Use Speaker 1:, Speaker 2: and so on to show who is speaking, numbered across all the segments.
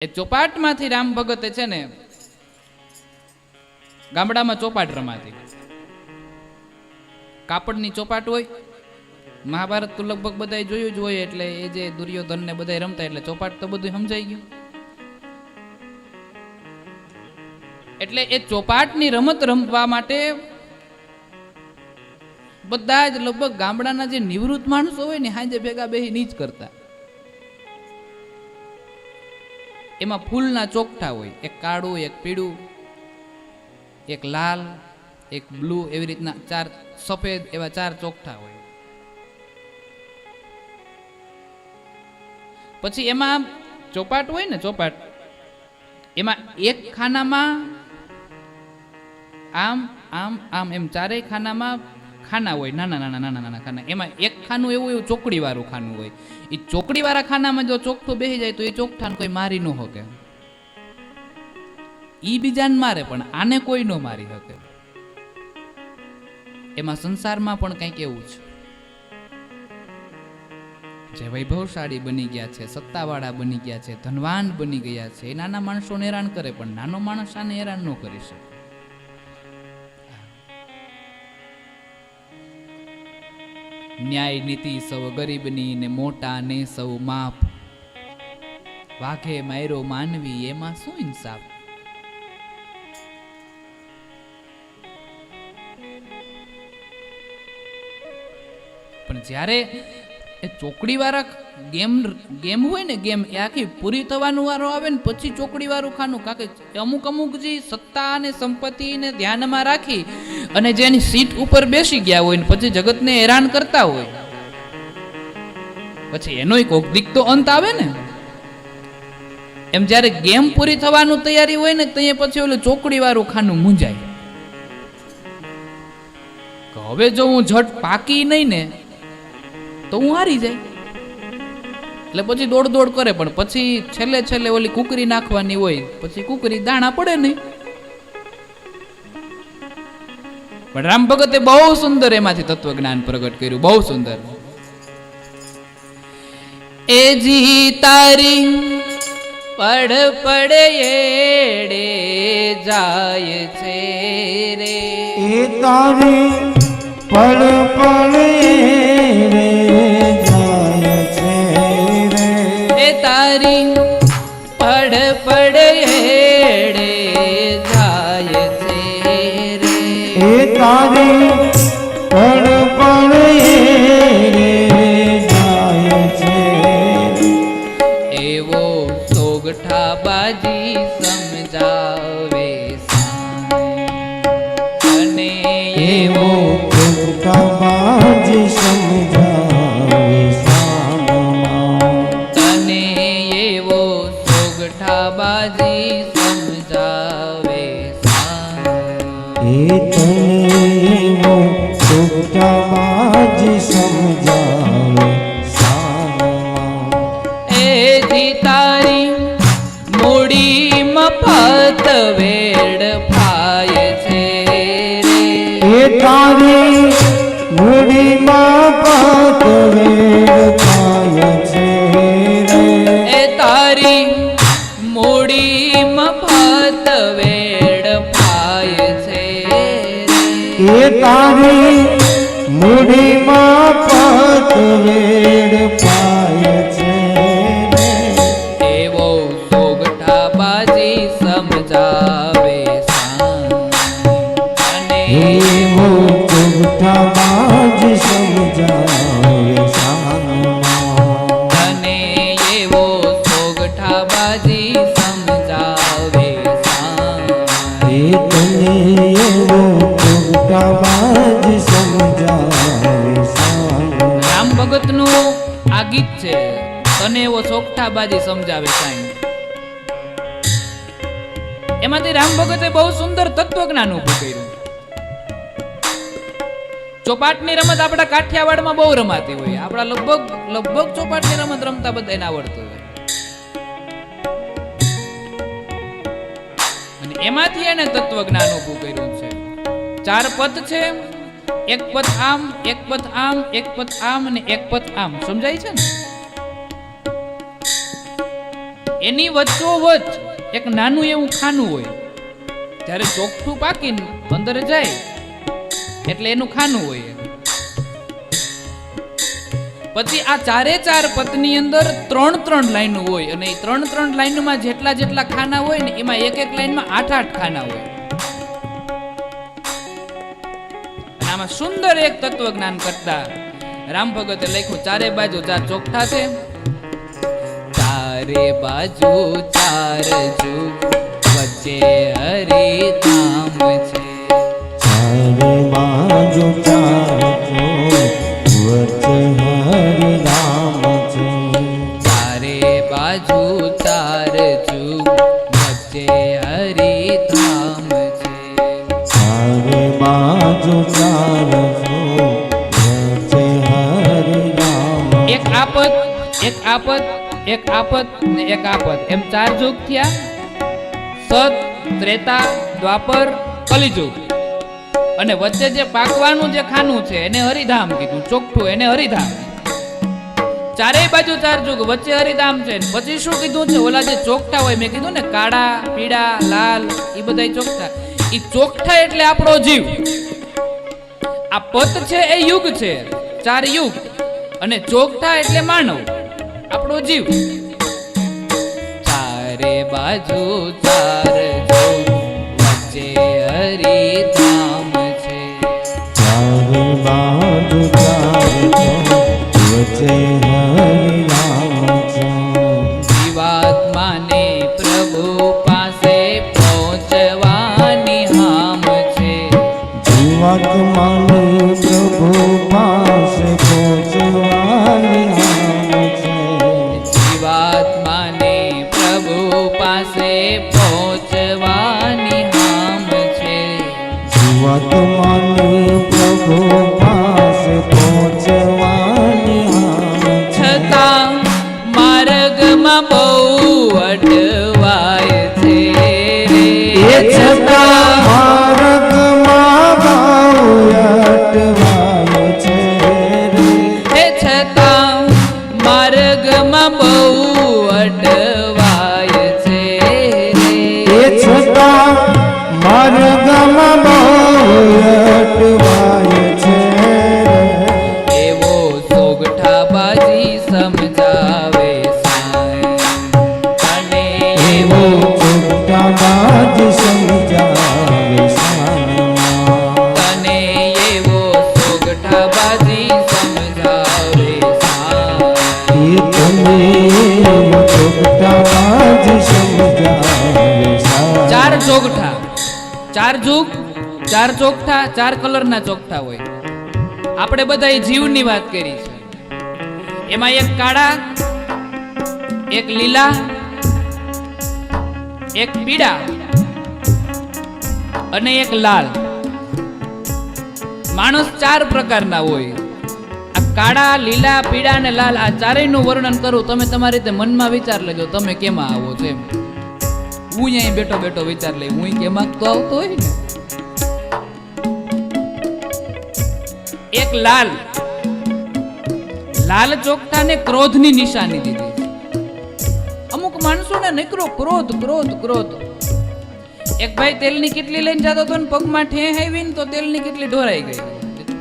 Speaker 1: એ ચોપાટમાંથી રામ ભગતે છે ને, ગામડામાં ચોપાટ રમાતી. કાપડની ચોપાટ હોય, મહાભારત તો લગભગ બધા જોયું જ હોય, એટલે એ જે દુર્યોધન ને બધાય રમતા, એટલે ચોપાટ તો બધું સમજાઈ ગયું. એટલે એ ચોપાટની રમત રમવા માટે બધા જ લગભગ ગામડાના જે નિવૃત્ત માણસો હોય ને, હાજે ભેગા બેહી નીચ કરતા. એમાં ફૂલના ચોકઠા હોય. એક કાળું, એક પીળું, એક લાલ, એક બ્લુ, એવી રીતના ચાર સફેદ એવા ચાર ચોકઠા હોય. પછી એમાં ચોપાટ હોય ને, ચોપાટ, એમાં એક ખાનામાં આમ આમ આમ, એમ ચારેય ખાનામાં ખાના હોય, નાના નાના નાના નાના ખાના. એમાં એક ખાનું એવું એવું ચોકડીવાળું ખાનું હોય. એ ચોકડીવાળા ખાનામાં જો ચોકઠું બેસી જાય તો એ ચોકઠાને કોઈ મારી ન શકે. એ બીજાને મારે, પણ આને કોઈ ન મારી શકે. એમાં સંસારમાં પણ કંઈક એવું છે. જે વૈભવશાળી બની ગયા છે, સત્તાવાળા બની ગયા છે, ધનવાન બની ગયા છે, એ નાના માણસોને હેરાન કરે, પણ નાનો માણસ આને હેરાન ન કરી શકે. ન્યાય, નીતિ, સૌ ગરીબની ને મોટા ને સૌ માપ વાઘે માયરો માનવી એમાં શું ઇન્સાફ? પણ જ્યારે એ ચોકડીવાળા ગેમ ગેમ હોય ને ગેમ, એ આખી પૂરી થવાનું વારો આવે ને પછી ચોકડીવાળું ખાનું. કારણ કાકે અમુક અમુક જે સત્તા અને સંપત્તિને ધ્યાનમાં રાખી અને જેની સીટ ઉપર બેસી ગયા હોય ને પછી જગતને હેરાન કરતા હોય. પછી એનો કોક દીક તો અંત આવે ને. એમ જ્યારે ગેમ પૂરી થવાનું તૈયારી હોય ને ત્યાં પછી ઓલું ચોકડીવાળું ખાનું મૂંઝાય. હવે જો હું ઝટ પાકી નહીં ને તો હું હારી જાય. એટલે પછી દોડ દોડ કરે પણ પછી છેલ્લે છેલ્લે ઓલી કુકરી નાખવાની હોય પછી કુકરી દાણા પડે નહીં. પણ રામ ભગતે બહુ સુંદર એમાંથી તત્વજ્ઞાન પ્રગટ કર્યું બહુ સુંદર. એ જી તારી પડ પડે એડે જાય છે રે.
Speaker 2: એ તારી પડ પડે રે
Speaker 1: પડ પડ એડે જાય છે રે
Speaker 2: એ તારી
Speaker 1: મૂડી મફત વેડ ફાય છે રે
Speaker 2: એ તારી મૂડી મફત વેડ ફાય છે રે
Speaker 1: એ તારી મૂડી મફત વેડ ફાય છે રે.
Speaker 2: એ તારી મૂડીમાં મફત વેડ એ ભગત
Speaker 1: રામ ભગતનું આ ગીત છે, તને એવો ચોકઠાબાજી સમજાવે સાંઈ. એમાંથી રામ ભગતે બહુ સુંદર તત્વજ્ઞાન ઉભું કર્યું. ચોપાટની રમત આપણા કાઠિયાવાડમાં બહુ રમાતી હોય. આપણા લગભગ લગભગ ચોપાટની રમત રમતા બધાને આવડતું એમાંથી એને તત્વજ્ઞાન ઊભું કર્યું છે. ચાર પદ છે. એક પદ આમ, એક પદ આમ, એક પદ આમ અને એક પદ આમ. સમજાય છે ને? એની વચ્ચોવચ એક નાનું એવું ખાનું હોય. જ્યારે ચોખ્ઠું પાકીને અંદર જાય, એટલે એનું ખાનું હોય. પછી આ ચારે ચાર પતની અંદર ત્રણ ત્રણ લાઈનો હોય અને ત્રણ ત્રણ લાઈનમાં જેટલા જેટલા ખાના હોય ને એમાં એક એક લાઈનમાં આઠ આઠ ખાના હોય. આમાં સુંદર એક તત્વ જ્ઞાન કરતા રામ ભગતે લખ્યું, ચારે બાજુ ચાર ચોખ્ઠા છે. ચારે બાજુ ચાર જુગ, વચ્ચે હરિધામ આપત એક આપત ને એક આપત એમ ચાર યુગ થયા. સત, ત્રેતા, દ્વાપર કલિયુગ અને વચ્ચે જે પાકવાનું જે ખાનું છે, એને હરિધામ કીધું. ચોખ્ઠું એને હરિધામ. ચારેય બાજુ ચાર જુગ, વચ્ચે હરિધામ છે. પછી શું કીધું છે? ઓલા જે ચોકઠા હોય, મેં કીધું ને, કાળા, પીળા, લાલ એ બધા ચોકઠા એ ચોકઠા એટલે આપણો જીવ. આ પત છે એ યુગ છે. ચાર યુગ. અને ચોકઠા એટલે માનવ. આપણો જીવ. ચારે બાજુ ચાર જો વચ્ચે હરિધામ
Speaker 2: ચાર
Speaker 1: જુગ, ચાર ચોકઠા, ચાર કલરના ચોકઠા હોય. આપણે બધા જીવની વાત કરી છે. એમાં એક કાળા, એક લીલા, એક પીળા અને એક લાલ. માણસ ચાર પ્રકારના હોય. આ કાળા, લીલા, પીળા અને લાલ આ ચારેયનું વર્ણન કરું, તમે તમારી રીતે મનમાં વિચાર લેજો, તમે કેમાં આવો છો એમ. હું અહીં બેઠો બેઠો વિચાર લઈ, હું કેમાં માંગતો આવતો હોય ને. એક લાલ. લાલ ચોકઠાને ક્રોધની નિશાની દીધી. અમુક માણસોને નીકળો ક્રોધ ક્રોધ ક્રોધ. એક ભાઈ તેલની કેટલી લઈને જતો હતો ને, પગમાં ઠે આવી ને તો તેલની કેટલી ઢોરાઈ ગઈ.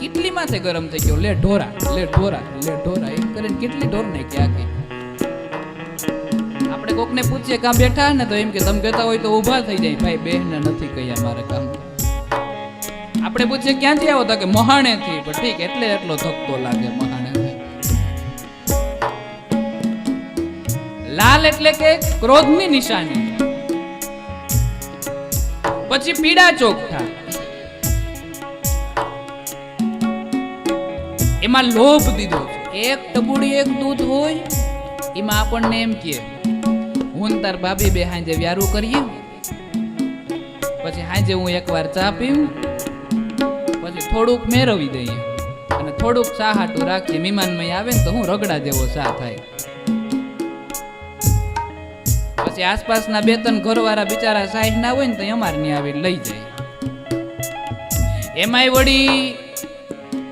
Speaker 1: કેટલી માથે ગરમ થઈ ગયો. લે ઢોરા લે ઢોરા લે ઢોરા. એમ કરીને કેટલી ઢોર ને ક્યાં કે? કોકને પૂછીએ કામ બેઠા ને તો એમ કે તમે કહેતા હોય તો ઊભા થઈ જાય. ભાઈ બેન નથી કહ્યા મારે કામ. આપણે પૂછીએ ક્યાંથી આવો તો કે મહાણેથી. પણ ઠીક, એટલે એટલો ધક્કો લાગે મહાણે લાલ એટલે કે ક્રોધની નિશાની. પછી પીળા ચોખા. એમાં લોભ દીધો એક ટબુડી એક દૂધ હોય, એમાં આપણને એમ કહે હું તાર ભાભી બે હાંજે વ્યારું કરીએ. પછી હાંજે હું એકવાર ચા પીઉં. પછી થોડુંક મેળવી દઈએ. અને થોડુંક ચાહાટું રાખીએ. મહેમાનમાં આવે ને તો હું રગડા જેવો ચા થાય. પછી આસપાસના બે ત્રણ ઘરવાળા બિચારા સાઈડ ના હોય ને તો અમારે ત્યાં આવી લઈ જાય. એમાંય વળી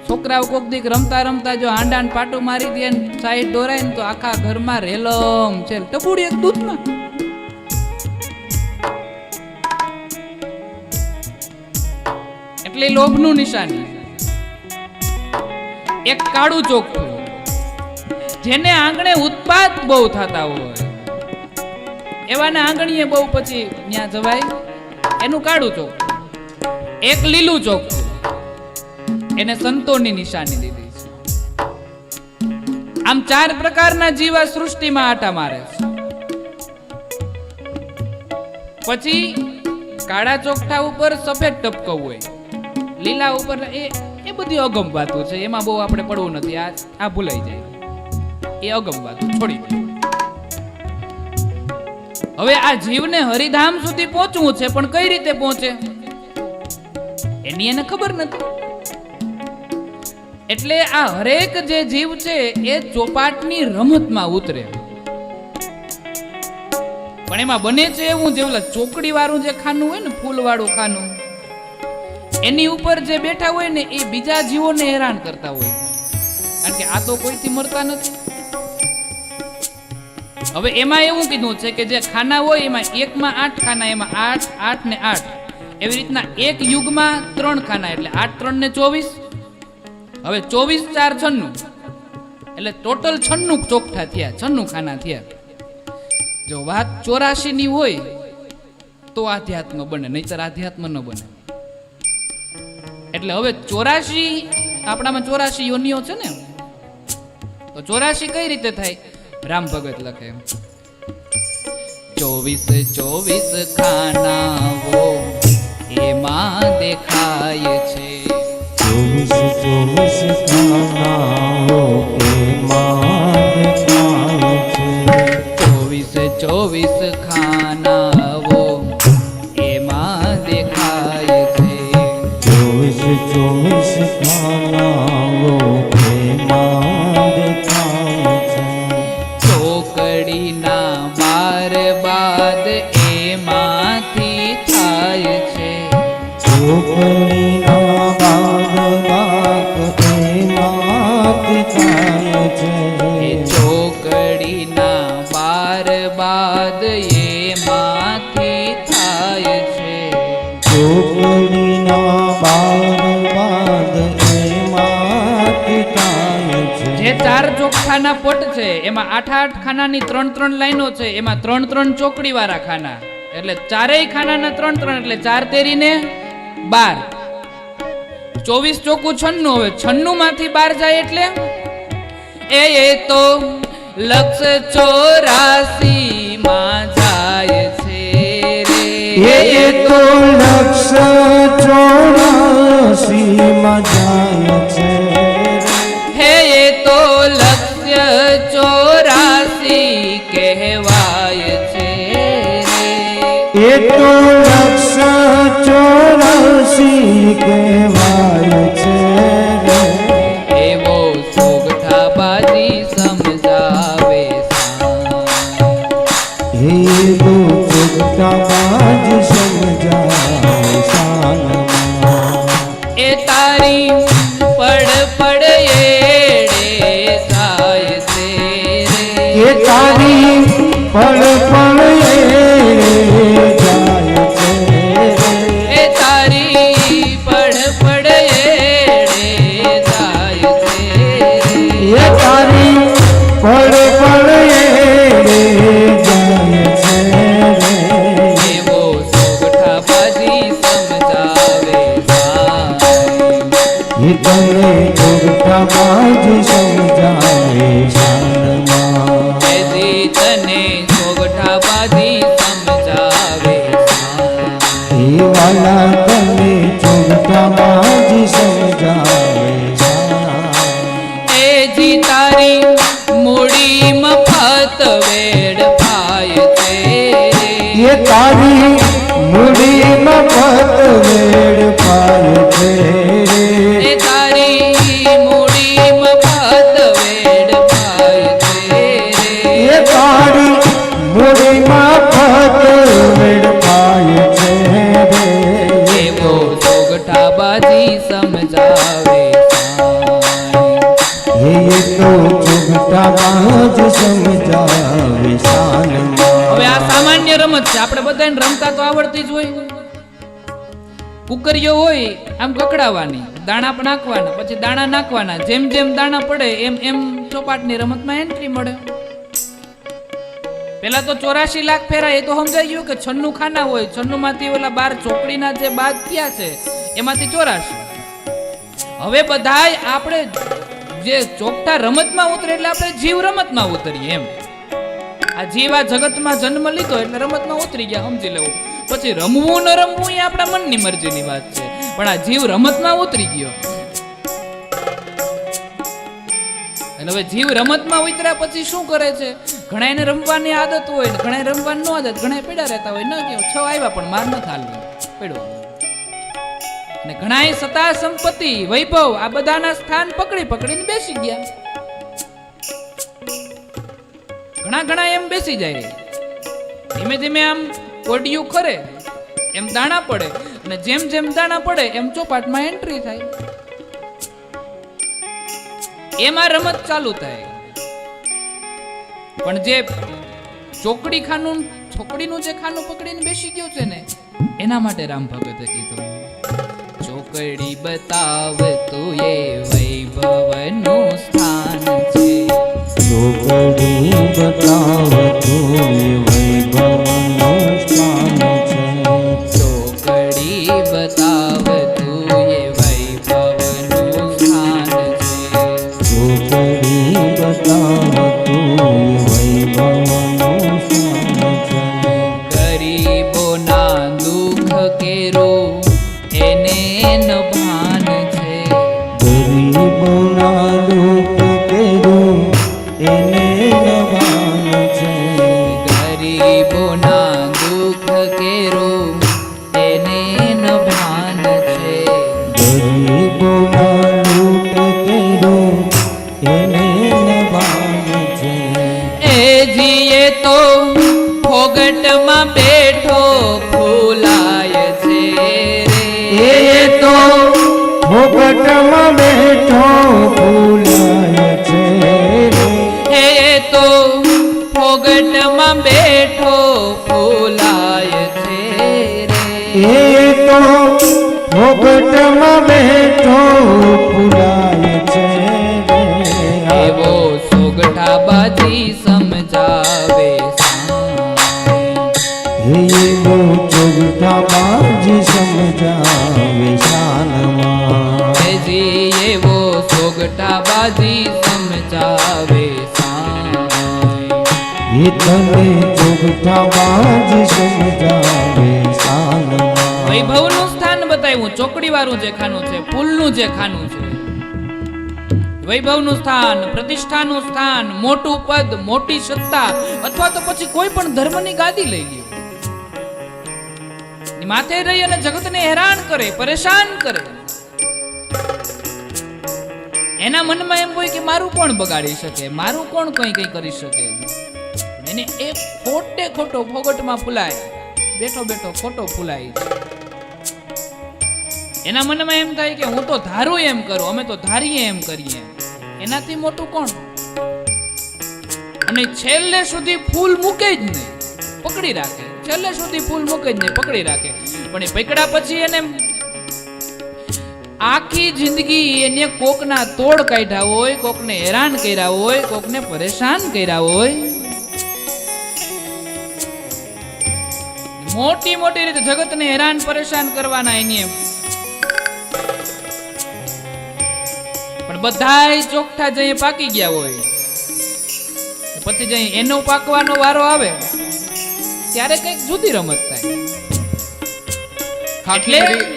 Speaker 1: છોકરાઓ કોક દીક રમતા રમતા જો હાંડાને પાટો મારી દે ને સાઈડ દોરાય ને તો આખા ઘરમાં રેલમ છે. ટપુડી એક દૂધમાં એટલે લોભનું નિશાની. એક કાળું ચોખ્ખું જેને આંગણે ઉત્પાદ બહુ થતા હોય. એવાને આંગણીએ બહુ પછી ત્યાં જવાય. એનું કાળું ચોખ્ખું એક લીલું ચોખ્ખું એને સંતોની નિશાની દીધી છે. આમ ચાર પ્રકારના જીવ સૃષ્ટિમાં આટા મારે છે. પછી કાળા ચોકઠા ઉપર સફેદ ટપકો હોય, લીલા ઉપર એ એ બધી અગમ વાતો છે. એમાં બહુ આપણે પડવું નથી. આ આ ભૂલાઈ જાય. એ અગમ વાતો છોડી હવે આ જીવને હરિધામ સુધી પહોંચવું છે, પણ કઈ રીતે પહોંચે? એની એને ખબર નથી. એટલે આ હરેક જે જીવ છે, એ ચોપાટની રમતમાં ઉતરે. પણ એમાં બને છે એવું જે ઓલા ચોકડી વાળું જે ખાનું હોય ને ફૂલ વાળું ખાનું, એની ઉપર જે બેઠા હોય ને, એ બીજા જીવોને હેરાન કરતા હોય. કારણ કે આ તો કોઈથી મરતા નથી. હવે એમાં એવું કીધું છે કે જે ખાના હોય, એમાં એકમાં આઠ ખાના, એમાં આઠ આઠ ને આઠ. એવી રીતના એક યુગમાં ત્રણ ખાના, એટલે આઠ, ત્રણ ને ચોવીસ. હવે ચોવીસ ચાર છન્નું. એટલે ટોટલ છન્નું ચોખ્ઠા થયા, છન્નું ખાના થયા. જો વાત ચોરાશી ની હોય, તો આધ્યાત્મ બને, નહીતર આધ્યાત્મ ન બને. એટલે હવે ચોરાશી, આપણામાં ચોરાશી યોનિઓ છે ને, તો ચોરાશી કઈ રીતે થાય? રામ ભગત લખે ચોવીસ ચોવીસ ખાનાઓ એમાં દેખાય છે.
Speaker 2: ચોવીસ ખાનાઓ એમાં દેખાય છે.
Speaker 1: ચોવીસ ચોવીસ ખાનાઓ છે.
Speaker 2: એમાં
Speaker 1: આઠ આઠ ખાનાની ત્રણ ત્રણ લાઈનો છે. એમાં ત્રણ ત્રણ ચોકડી વાળા ખાના. એટલે ચારેય ખાનાના ત્રણ ત્રણ, એટલે ચાર તેરી ને બાર. ચોવીસ ચોખ્ખું છન્નું. હવે છન્નું માંથી બાર જાય એટલે? એ એ તો લક્ષ ચોરાસી માં જાય છે
Speaker 2: એ તો
Speaker 1: ચોરાસી કુકરીઓ હોય, આમ કકડાવાની, દાણા પણ નાખવાના, પછી દાણા નાખવાના, જેમ જેમ દાણા પડે, એમ એમ ચોપાટની રમતમાં એન્ટ્રી મળે. પેલા તો ચોરાશી લાખ ફેરા એ તો સમજાઈ ગયું કે છન્નું ખાના હોય છન્નું માંથી ઓલા બાર ચોપડીના જે બાદ થયા છે, એમાંથી ચોરાશી. હવે બધાય આપણે જે ચોકટા રમતમાં ઉતરે, એટલે આપણે જીવ રમતમાં ઉતરીએ એમ. આ જીવ જગતમાં જન્મ લીધો એટલે રમતમાં ઉતરી ગયા, સમજી લેવું. પછી રમવું ન રમવું એ આપણા મનની મરજીની વાત છે. પણ આ જીવ રમતમાં ઉતરી ગયો. અને હવે જીવ રમતમાં ઉતર્યા પછી શું કરે છે? ઘણા એને રમવાની આદત હોય ને ઘણા રમવાની ન આદત, ઘણા પીડા રહેતા હોય, ન કેવું. છ આવ્યા પણ માર ન થાલવી પડ્યો અને ઘણા સત્તા સંપત્તિ, વૈભવ, આ બધાના સ્થાન પકડી પકડીને બેસી ગયા. ઘણા ઘણા એમ બેસી જાય. ધીમે ધીમે આમ કોડિયું ખરે, એમ દાણા પડે અને જેમ જેમ દાણા પડે, એમ ચોપાટમાં એન્ટ્રી થાય. એમાં રમત ચાલુ થાય. પણ જે ચોકડી ખાનું છોકડીનું જે ખાનું પકડીને બેસી ગયો છે ને, એના માટે રામ ભગતે કીધું, ચોકડી બતાવ તું એ વૈભવનું સ્થાન છે.
Speaker 2: ચોકડી બતાવ એ
Speaker 1: તો
Speaker 2: ફોકટમાં બેઠો ભૂલાય
Speaker 1: બાજી સમજાવે સાંઈ.
Speaker 2: એ તને ચોગઠા બાજી સમજાવે શાનમાં
Speaker 1: વૈભવનું સ્થાન બતાવ્યું ચોકડી વાળું જે ખાનું છે ફૂલનું જે ખાનું છે. વૈભવનું સ્થાન પ્રતિષ્ઠાનું સ્થાન મોટું પદ મોટી સત્તા અથવા તો પછી કોઈ પણ ધર્મની ગાદી લઈ ગયો માથે રહી અને જગતને હેરાન કરે પરેશાન કરે. એના મનમાં એમ હોય કે મારું કોણ બગાડી શકે? મારું કોણ કઈ કઈ કરી શકે? એને એ ખોટે ખોટો ફોગટમાં ફૂલાય. બેઠો બેઠો ખોટો ફૂલાય એના મનમાં એમ થાય કે હું તો ધારું એમ કરું, અમે તો ધારીએ એમ કરીએ. એનાથી મોટું કોણ? અને છેલ્લે સુધી ફૂલ મૂકે જ નહીં. પકડી રાખે. છેલ્લે સુધી ફૂલ મૂકે જ નહીં, પકડી રાખે. પણ એ પકડ્યા પછી એને આખી જિંદગી એને કોકના તોડ કાઢ્યા હોય, કોકને હેરાન કર્યા હોય, કોકને પરેશાન કર્યા હોય. મોટી મોટી રીતે જગતને હેરાન પરેશાન કરવાના એની. પણ બધાય ચોખ્ઠા જઈ પાકી ગયા હોય. પછી જઈ એનો પાકવાનો વારો આવે. ત્યારે કંઈક જુદી રમત થાય.
Speaker 3: ખાખીવડી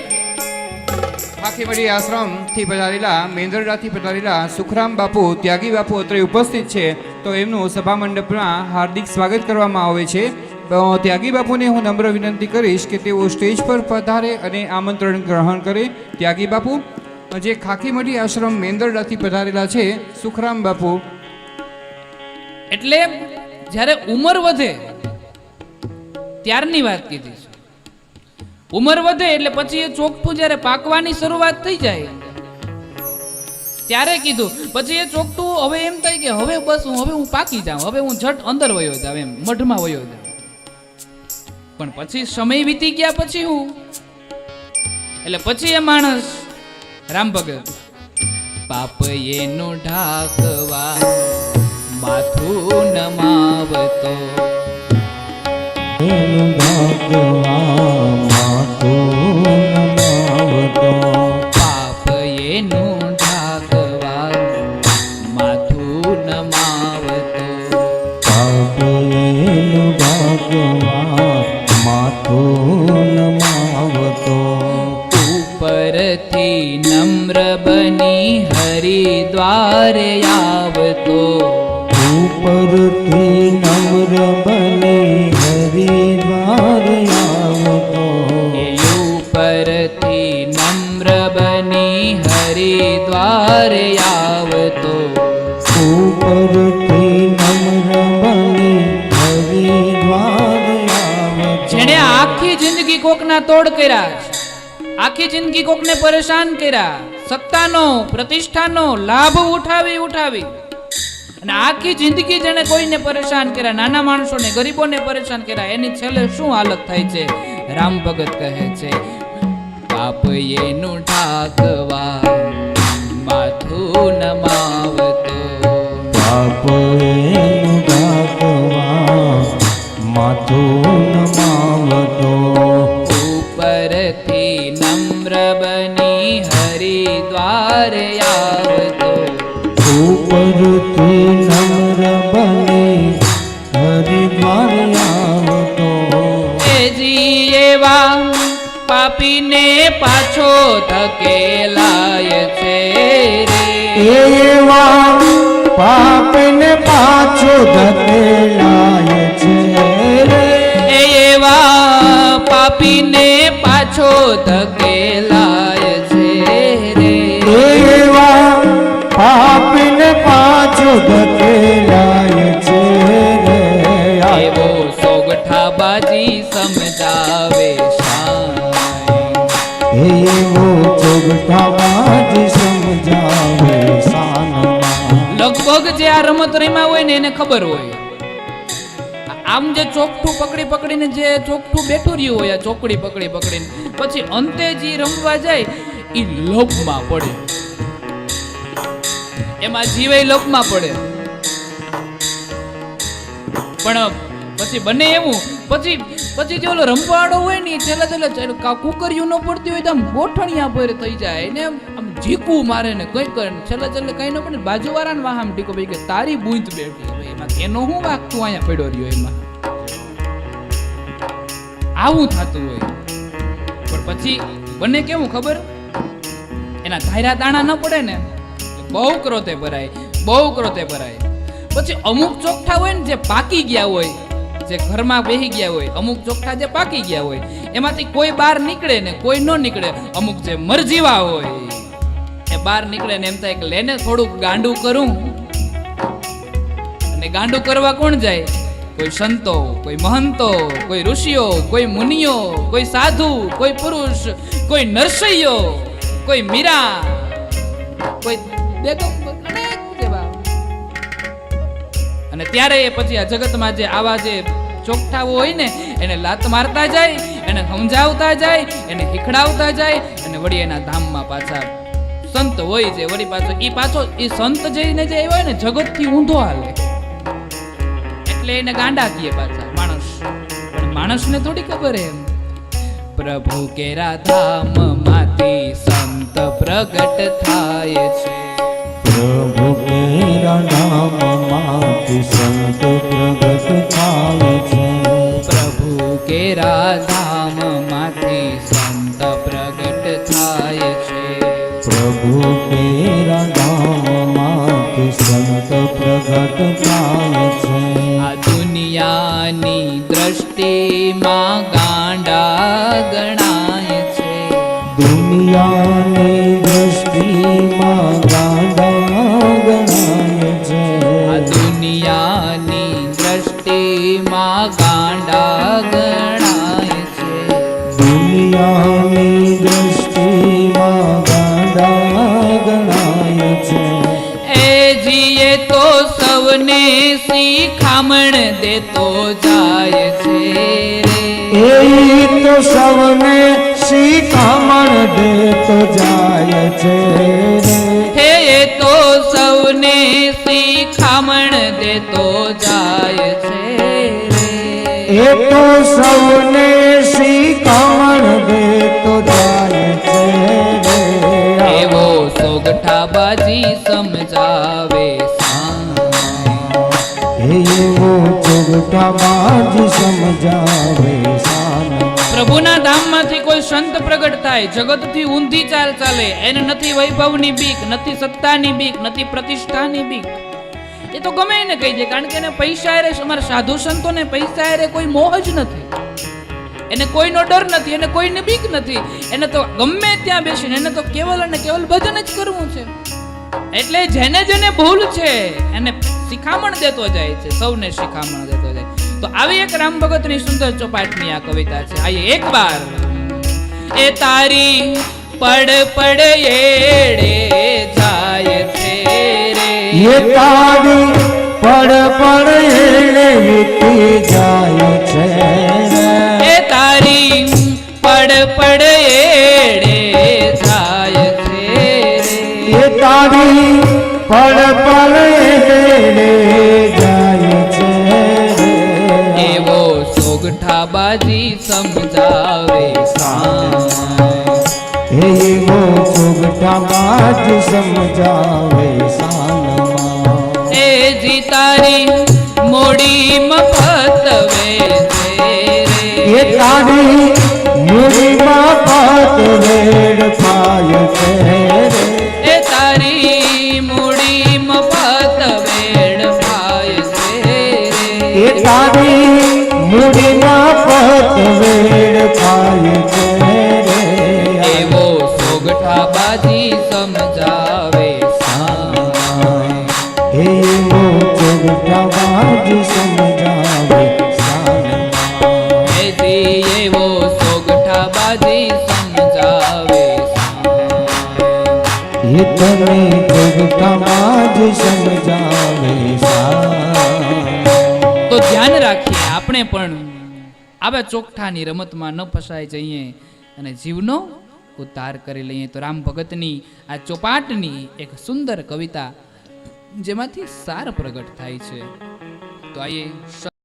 Speaker 3: ખાખીવડી આશ્રમથી પધારેલા, મેંદરડાથી પધારેલા સુખરામ બાપુ, ત્યાગી બાપુ અત્રે ઉપસ્થિત છે. તો એમનું સભા મંડપમાં હાર્દિક સ્વાગત કરવામાં આવે છે. ત્યાગી બાપુને હું નમ્ર વિનંતી કરીશ કે તેઓ સ્ટેજ પર પધારે અને આમંત્રણ ગ્રહણ કરે. ત્યાગી બાપુ જે ખાખીમઢી આશ્રમ મેંદરડાથી પધારેલા છે સુખરામ બાપુ.
Speaker 1: એટલે જ્યારે ઉંમર વધે, ત્યારની વાત કીધી ઉંમર વધે એટલે પછી એ ચોખ્ખું જ્યારે પાકવાની શરૂઆત થઈ જાય. ત્યારે કીધું, પછી એ ચોખ્ખું હવે એમ થાય કે હવે બસ હું, હવે હું પાકી જાઉં, હવે હું ઝટ અંદર વયો જાઉં, એમ મઢમાં વયો જાઉં. પણ પછી સમય વીતી ગયા પછી હું, એટલે પછી એ માણસ રામ ભગત પાપ એનો ઢાકવા માથું નમાવતો.
Speaker 2: ભાગવા
Speaker 1: હરિદ્વાર આવતો.
Speaker 2: ઉપરથી નમ્ર બની હરિદ્વાર આવતો.
Speaker 1: એ ઉપરથી નમ્ર બની હરિદ્વાર આવતો.
Speaker 2: ઉપરથી નમ્ર બની હરિદ્વાર આવતો.
Speaker 1: જેણે આખી જિંદગી કોકના તોડ કર્યા. આખી જિંદગી કોકને પરેશાન કર્યા. સત્તાનો, પ્રતિષ્ઠાનો લાભ ઉઠાવી ઉઠાવી. અને આખી જિંદગી જેને કોઈને પરેશાન કર્યા, નાના માણસોને, ગરીબોને પરેશાન કર્યા, એની છેલ્લે શું હાલત થાય છે? રામ ભગત કહે છે પાપ એનું ઢાકવા માથું નમાવતો.
Speaker 2: પાપ એનું ઢાકવા માથું
Speaker 1: નમ્ર બની એજી એવા પાપીને પાછો ધકેલાય છે રે
Speaker 2: એવા પાપને પાછો ધકેલાય છે રે
Speaker 1: એવા પાપીને પાછો ધકેલાય લગભગ જે આ રમત રમ્યા હોય ને એને ખબર હોય. આમ જે ચોકઠું પકડી પકડીને જે ચોકઠું બેઠું રહ્યું હોય, આ ચોકડી પકડી પકડીને, પછી અંતે જે રમવા જાય એ લોભમાં પડે. એમાં જીવે લોભમાં પડે. પણ પછી બને એવું. પછી પછી જે ઓલો રમવાડો હોય ને છેલ્લે છેલ્લે કુકરીયું ન પડતી હોય તો આમ ગોઠણિયા પર થઈ જાય ને આમ ઝીકું મારે ને કંઈક કરે છેલ્લે છેલ્લે કંઈ ન પડે બાજુવાળાને વાહ આમ ટીકો ભાઈ કે તારી બૂંદ બેઠી. એમાં એનો હું વાક તું અહીંયા પડ્યો રહ્યો એમાં? આવું થતું હોય. પણ પછી બને કેવું ખબર? એના ધાયરા દાણા ન પડે ને? બહુ ક્રોતે ભરાય. બહુ ક્રોતે ભરાય. પછી અમુક ચોખ્ઠા હોય ને જે પાકી ગયા હોય જે ઘરમાં બેહી ગયા હોય, અમુક ચોખ્ખા જે પાકી ગયા હોય, એમાંથી કોઈ બહાર નીકળે ને કોઈ ન નીકળે, અમુક જે મરજીવા હોય, એ બહાર નીકળે ને એમ થાય કે લેને થોડુંક ગાંડું કરું. અને ગાંડું કરવા કોણ જાય? કોઈ સંતો, કોઈ મહંતો, કોઈ ઋષિઓ, કોઈ મુનિઓ, કોઈ સાધુ, કોઈ પુરુષ, કોઈ નરસૈયો, કોઈ મીરા, કોઈ બેગમ અને ત્યારે એ પછી આ જગતમાં જે આવા જે ચોકઠાઓ હોય ને, એને લાત મારતા જાય, એને સમજાવતા જાય, એને હીખડાવતા જાય અને વળી એના ધામમાં પાછા સંત હોય છે વળી પાછો એ પાછો એ સંત જઈને જે આવ્યો ને, જગતથી ઊંધો હાલે. એટલે એને ગાંડા કીએ પાછા, માણસ. પણ માણસને થોડી ખબર એમ. પ્રભુ કેરા ધામમાંથી સંત પ્રગટ થાય છે.
Speaker 2: પ્રભુ નામમાંથી સંત પ્રગટ થાય છે.
Speaker 1: પ્રગટ થાય છે.
Speaker 2: પ્રભુ કેરા
Speaker 1: સૌને શિખામણ દેતો જાય છે હે એ તો સૌને શિખામણ દેતો જાય છે
Speaker 2: એ તો સૌને શિખામણ દેતો જાય છે
Speaker 1: એવો સોગઠાબાજી સમજાવે
Speaker 2: એવો ચોગટા બાજ સમજાવે સાના
Speaker 1: પ્રભુના ધામમાંથી કોઈ સંત પ્રગટ થાય, જગતથી ઊંધી ચાલ ચાલે, એને નથી વૈભવની બીક, નથી સત્તાની બીક, નથી પ્રતિષ્ઠાની બીક. એ તો ગમે એને કહી દે, કારણ કે એને પૈસા હારે અમારા સાધુ સંતોને પૈસા હારે કોઈ મોહ જ નથી. એને કોઈનો ડર નથી, એને કોઈને બીક નથી. એને તો ગમે ત્યાં બેસીને, એને તો કેવલ અને કેવલ ભજન જ કરવું છે. એટલે જેને જેને ભૂલ છે, એને શિખામણ દેતો જાય છે, સૌને શિખામણ દેતો જાય. તો આવી એક રામ ભગતની સુંદર ચોપાટની આ કવિતા છે. આ એક વાર. એ તારી પડ પડ એડે જાય છે રે
Speaker 2: એ તારી પડ પડ એડે મીટી જાય છે
Speaker 1: એ તારી પડ પડ એડે જાય છે રે
Speaker 2: એ તારી પડ પડ
Speaker 1: સોગઠાબાજી સમજાવે હે
Speaker 2: એવો ચોગટા બાજ સમજાવે સાનમાં
Speaker 1: એ જી તારી મોડી મફત વેચે
Speaker 2: એ તારી
Speaker 1: મોડી મફત વેડ પાય છે પણ આવા ચોકઠાની રમતમાં ન ફસાઈ જઈએ અને જીવનો ઉદ્ધાર કરી લઈએ. તો રામ ભગતની આ ચોપાટની એક સુંદર કવિતા જેમાંથી સાર પ્રગટ થાય છે. તો આઈએ